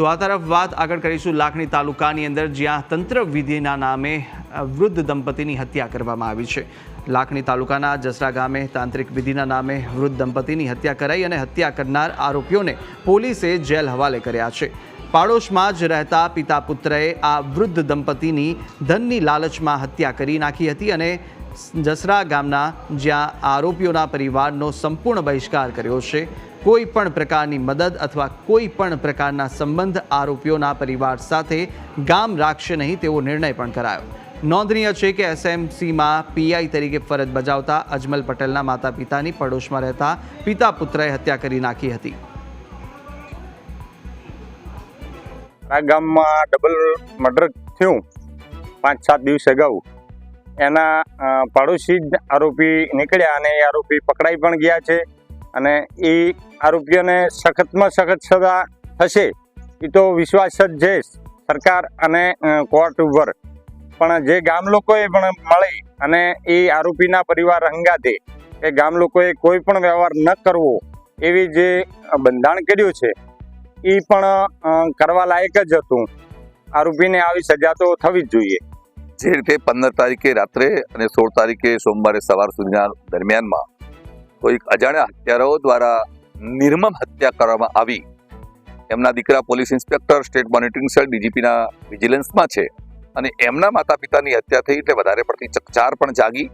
તો આ તરફ વાત આગળ કરીશું લાખણી તાલુકાની અંદર, જ્યાં તંત્ર વિધિના નામે વૃદ્ધ દંપતીની હત્યા કરવામાં આવી છે. લાખણી તાલુકાના જસરા ગામે તાંત્રિક વિધિના નામે વૃદ્ધ દંપતીની હત્યા કરાઈ અને હત્યા કરનાર આરોપીઓને પોલીસે જેલ હવાલે કર્યા છે. પાડોશમાં જ રહેતા પિતા પુત્રએ આ વૃદ્ધ દંપતીની ધનની લાલચમાં હત્યા કરી નાખી હતી અને જસરા ગામના જ્યાં આરોપીઓના પરિવારનો સંપૂર્ણ બહિષ્કાર કર્યો છે. કોઈ પણ પ્રકારની મદદ અથવા કોઈ પણ પ્રકારના સંબંધ આરોપીઓના પરિવાર સાથે ગામ રાખશે નહીં તેવો નિર્ણય પણ કરાયો. નોંધનીય છે કે એસએમસીમાં પીઆઈ તરીકે ફરજ બજાવતા અજમલ પટેલના માતા પિતાની પડોશમાં રહેતા પિતા પુત્રએ હત્યા કરી નાખી હતી. આ ગામમાં ડબલ મર્ડર થયું પાંચ સાત દિવસ અગાઉ. એના પાડોશી જ આરોપી નીકળ્યા અને આરોપી પકડાઈ પણ ગયા છે. અને એ આરોપીઓને સખતમાં સખત સજા થશે, એ તો વિશ્વાસ જ છે સરકાર અને કોર્ટ ઉપર. પણ જે ગામ લોકોએ પણ મળી અને એ આરોપીના પરિવાર હંગાતે એ ગામ લોકોએ કોઈ પણ વ્યવહાર ન કરવો એવી જે બંધાણ કર્યું છે, એ પણ કરવા લાયક જ હતું. આરોપીને આવી સજા તો થવી જ જોઈએ. જે રીતે પંદર તારીખે રાત્રે અને સોળ તારીખે સોમવારે સવાર સુધીના દરમિયાનમાં કોઈક અજાણ્યા હત્યારાઓ દ્વારા નિર્મમ હત્યા કરવામાં આવી. એમના દીકરા police inspector, state monitoring cell, ડીજીપીના વિજિલન્સમાં છે. અને એમના માતા પિતાની હત્યા થઈ એટલે વધારે પડતી ચકચાર પણ જાગી.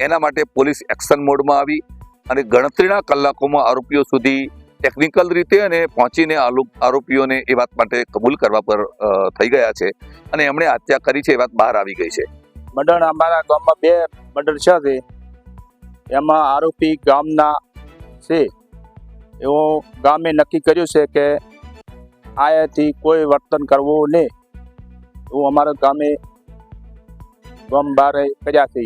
એના માટે પોલીસ એક્શન મોડમાં આવી અને ગણતરીના કલાકોમાં આરોપીઓ સુધી ટેકનિકલ રીતે અને પહોંચીને આરોપીઓને એ વાત માટે કબૂલ કરવા પર થઈ ગયા છે. અને એમણે હત્યા કરી છે એ વાત બહાર આવી ગઈ છે. મર્ડર અમારા ગામમાં બે મર્ડર છે એમાં આરોપી ગામના છે. એવો ગામે નક્કી કર્યું છે કે આયાથી કોઈ વર્તન કરવું નહીં. એવું અમારા ગામે ગામ બારે કર્યા છે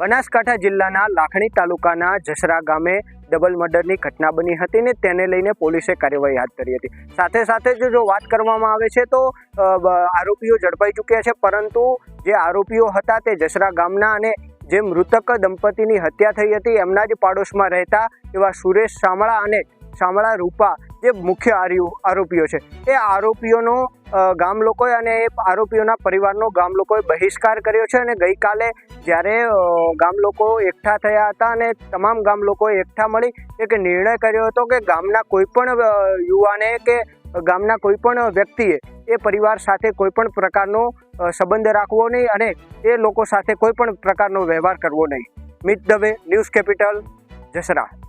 બનાસકાંઠા જિલ્લાના લાખણી તાલુકાના જસરા ગામે ડબલ મર્ડરની ઘટના બની હતી ને તેને લઈને પોલીસે કાર્યવાહી હાથ ધરી હતી. સાથે સાથે જો જો વાત કરવામાં આવે છે તો આરોપીઓ ઝડપાઈ ચૂક્યા છે, પરંતુ જે આરોપીઓ હતા તે જસરા ગામના અને જે મૃતક દંપતીની હત્યા થઈ હતી, એમના જ પાડોશમાં રહેતા એવા સુરેશ શામળા અને શામળા રૂપા જે મુખ્ય આરોપીઓ છે. એ આરોપીઓનો ગામ લોકોએ અને એ આરોપીઓના પરિવારનો ગામ લોકોએ બહિષ્કાર કર્યો છે અને ગઈકાલે જ્યારે ગામ લોકો એકઠા થયા હતા અને તમામ ગામ લોકોએ એકઠા મળી, એક નિર્ણય કર્યો હતો કે ગામના કોઈપણ યુવાને કે ગામના કોઈ પણ વ્યક્તિએ એ પરિવાર સાથે કોઈપણ પ્રકારનો સંબંધ રાખવો નહીં અને એ લોકો સાથે કોઈ પણ પ્રકારનો વ્યવહાર કરવો નહીં. Mit Dave news capital Jasra.